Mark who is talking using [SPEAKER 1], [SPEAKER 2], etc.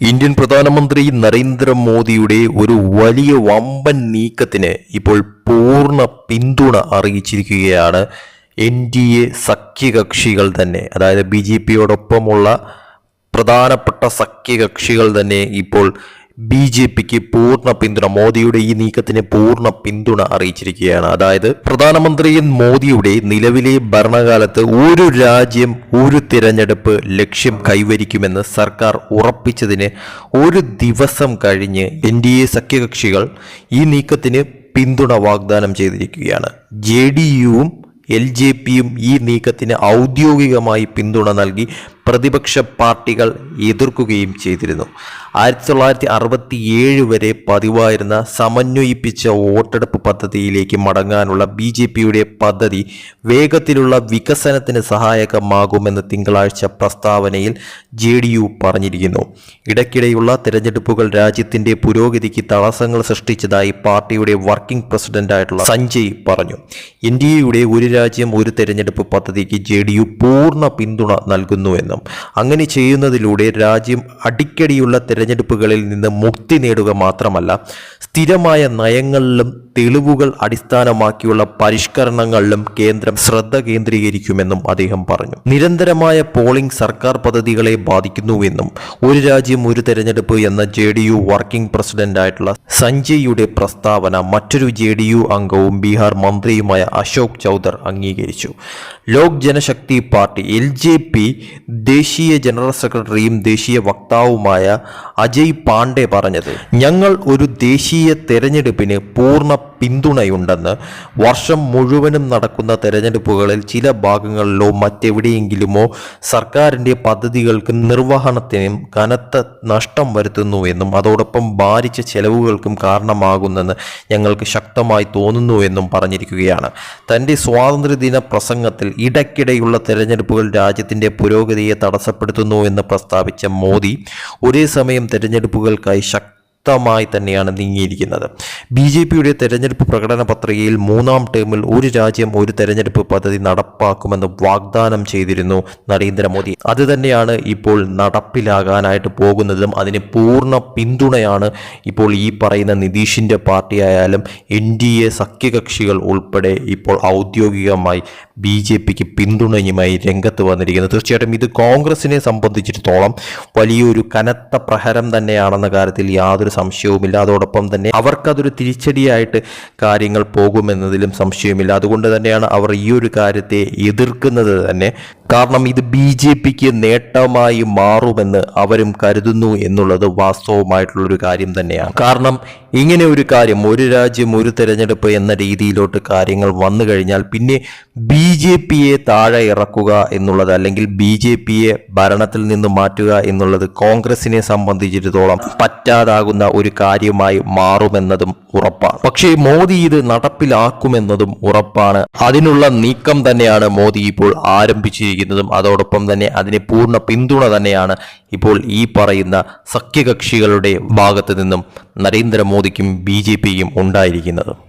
[SPEAKER 1] Indian പ്രധാനമന്ത്രി നരേന്ദ്രമോദിയുടെ ഒരു വലിയ വമ്പൻ നീക്കത്തിന് ഇപ്പോൾ പൂർണ പിന്തുണ അറിയിച്ചിരിക്കുകയാണ് എൻ ഡി എ സഖ്യകക്ഷികൾ തന്നെ. അതായത് ബി ജെ പിയോടൊപ്പമുള്ള പ്രധാനപ്പെട്ട സഖ്യകക്ഷികൾ തന്നെ ഇപ്പോൾ ബി ജെ പിക്ക് പൂർണ പിന്തുണ മോദിയുടെ ഈ നീക്കത്തിന് പൂർണ പിന്തുണ അറിയിച്ചിരിക്കുകയാണ്. അതായത് പ്രധാനമന്ത്രി മോദിയുടെ നിലവിലെ ഭരണകാലത്ത് ഒരു രാജ്യം ഒരു തിരഞ്ഞെടുപ്പ് ലക്ഷ്യം കൈവരിക്കുമെന്ന് സർക്കാർ ഉറപ്പിച്ചതിന് ഒരു ദിവസം കഴിഞ്ഞ് എൻ ഡി എ സഖ്യകക്ഷികൾ ഈ നീക്കത്തിന് പിന്തുണ വാഗ്ദാനം ചെയ്തിരിക്കുകയാണ്. ജെ ഡി യുവും എൽ ജെ പിയും ഈ നീക്കത്തിന് ഔദ്യോഗികമായി പിന്തുണ നൽകി പ്രതിപക്ഷ പാർട്ടികൾ എതിർക്കുകയും ചെയ്തിരുന്നു. ആയിരത്തി തൊള്ളായിരത്തി അറുപത്തി ഏഴ് വരെ പതിവായിരുന്ന സമന്വയിപ്പിച്ച വോട്ടെടുപ്പ് പദ്ധതിയിലേക്ക് മടങ്ങാനുള്ള ബി ജെ പിയുടെ പദ്ധതി വേഗത്തിലുള്ള വികസനത്തിന് സഹായകമാകുമെന്ന് തിങ്കളാഴ്ച പ്രസ്താവനയിൽ ജെ ഡി യു പറഞ്ഞിരിക്കുന്നു. ഇടയ്ക്കിടെയുള്ള തെരഞ്ഞെടുപ്പുകൾ രാജ്യത്തിന്റെ പുരോഗതിക്ക് തടസ്സങ്ങൾ സൃഷ്ടിച്ചതായി പാർട്ടിയുടെ വർക്കിംഗ് പ്രസിഡന്റായിട്ടുള്ള സഞ്ജയ് പറഞ്ഞു. ഇന്ത്യയുടെ ഒരു രാജ്യം ഒരു തെരഞ്ഞെടുപ്പ് പദ്ധതിക്ക് ജെ ഡി യു പൂർണ പിന്തുണ നൽകുന്നുവെന്നും അങ്ങനെ ചെയ്യുന്നതിലൂടെ രാജ്യം അടിക്കടിയുള്ള തിരഞ്ഞെടുപ്പുകളിൽ നിന്ന് മുക്തി നേടുക മാത്രമല്ല സ്ഥിരമായ നയങ്ങളിലും തെളിവുകൾ അടിസ്ഥാനമാക്കിയുള്ള പരിഷ്കരണങ്ങളിലും കേന്ദ്രം ശ്രദ്ധ കേന്ദ്രീകരിക്കുമെന്നും അദ്ദേഹം പറഞ്ഞു. നിരന്തരമായ പോളിംഗ് സർക്കാർ പദ്ധതികളെ ബാധിക്കുന്നുവെന്നും ഒരു രാജ്യം ഒരു തെരഞ്ഞെടുപ്പ് എന്ന ജെ ഡി യു വർക്കിംഗ് പ്രസിഡന്റായിട്ടുള്ള സഞ്ജയ്യുടെ പ്രസ്താവന മറ്റൊരു ജെ ഡി യു അംഗവും ബീഹാർ മന്ത്രിയുമായ അശോക് ചൗധർ അംഗീകരിച്ചു. Lok Janshakti party L J P ദേശീയ ജനറൽ സെക്രട്ടറിയും ദേശീയ വക്താവുമായ അജയ് പാണ്ഡെ പറഞ്ഞത് ഞങ്ങൾ ഒരു ദേശീയ തെരഞ്ഞെടുപ്പിന് പൂർണ പിന്തുണയുണ്ടെന്ന്. വർഷം മുഴുവനും നടക്കുന്ന തെരഞ്ഞെടുപ്പുകളിൽ ചില ഭാഗങ്ങളിലോ മറ്റെവിടെയെങ്കിലുമോ സർക്കാരിന്റെ പദ്ധതികൾക്കും നിർവഹണത്തിനും കനത്ത നഷ്ടം വരുത്തുന്നുവെന്നും അതോടൊപ്പം ഭാരിച്ച ചെലവുകൾക്കും കാരണമാകുന്നെന്ന് ഞങ്ങൾക്ക് ശക്തമായി തോന്നുന്നുവെന്നും പറഞ്ഞിരിക്കുകയാണ്. തന്റെ സ്വാതന്ത്ര്യദിന പ്രസംഗത്തിൽ ഇടയ്ക്കിടെയുള്ള തെരഞ്ഞെടുപ്പുകൾ രാജ്യത്തിന്റെ പുരോഗതിയെ തടസ്സപ്പെടുത്തുന്നു എന്ന് പ്രസ്താവിച്ച മോദി ഒരേ സമയം തെരഞ്ഞെടുപ്പുകൾക്കായി ശക്തമായി തന്നെയാണ് നീങ്ങിയിരിക്കുന്നത്. ബി ജെ പിയുടെ തെരഞ്ഞെടുപ്പ് പ്രകടന പത്രികയിൽ മൂന്നാം ടേമിൽ ഒരു രാജ്യം ഒരു തെരഞ്ഞെടുപ്പ് പദ്ധതി നടപ്പാക്കുമെന്ന് വാഗ്ദാനം ചെയ്തിരുന്നു നരേന്ദ്രമോദി. അത് തന്നെയാണ് ഇപ്പോൾ നടപ്പിലാകാനായിട്ട് പോകുന്നതും അതിന് പൂർണ പിന്തുണയാണ് ഇപ്പോൾ ഈ പറയുന്ന നിതീഷിന്റെ പാർട്ടിയായാലും എൻ ഡി എ സഖ്യകക്ഷികൾ ഉൾപ്പെടെ ഇപ്പോൾ ഔദ്യോഗികമായി ബി ജെ പിക്ക് പിന്തുണയുമായി രംഗത്ത് വന്നിരിക്കുന്നത്. തീർച്ചയായിട്ടും ഇത് കോൺഗ്രസിനെ സംബന്ധിച്ചിടത്തോളം വലിയൊരു കനത്ത പ്രഹരം തന്നെയാണെന്ന കാര്യത്തിൽ യാതൊരു സംശയവുമില്ല. അതോടൊപ്പം തന്നെ അവർക്കതൊരു തിരിച്ചടിയായിട്ട് കാര്യങ്ങൾ പോകുമെന്നതിലും സംശയമില്ല. അതുകൊണ്ട് തന്നെയാണ് അവർ ഈ ഒരു കാര്യത്തെ എതിർക്കുന്നത് തന്നെ. കാരണം ഇത് ബി ജെ പിക്ക് നേട്ടമായി മാറുമെന്ന് അവരും കരുതുന്നു എന്നുള്ളത് വാസ്തവമായിട്ടുള്ളൊരു കാര്യം തന്നെയാണ്. കാരണം ഇങ്ങനെ ഒരു കാര്യം ഒരു രാജ്യം ഒരു തെരഞ്ഞെടുപ്പ് എന്ന രീതിയിലോട്ട് കാര്യങ്ങൾ വന്നു കഴിഞ്ഞാൽ പിന്നെ ബി ജെ പിയെ താഴെ ഇറക്കുക എന്നുള്ളത് അല്ലെങ്കിൽ ബി ജെ പിയെ ഭരണത്തിൽ നിന്ന് മാറ്റുക എന്നുള്ളത് കോൺഗ്രസിനെ സംബന്ധിച്ചിടത്തോളം പറ്റാതാകുന്ന ഒരു കാര്യമായി മാറുമെന്നതും ഉറപ്പാണ്. പക്ഷേ മോദി ഇത് നടപ്പിലാക്കുമെന്നതും ഉറപ്പാണ്. അതിനുള്ള നീക്കം തന്നെയാണ് മോദി ഇപ്പോൾ ആരംഭിച്ചിരിക്കുന്നതും. അതോടൊപ്പം തന്നെ അതിന് പൂർണ പിന്തുണ തന്നെയാണ് ഇപ്പോൾ ഈ പറയുന്ന സഖ്യകക്ഷികളുടെ ഭാഗത്ത് നിന്നും നരേന്ദ്രമോദിക്കും ബി ജെ പിയും ഉണ്ടായിരിക്കുന്നത്.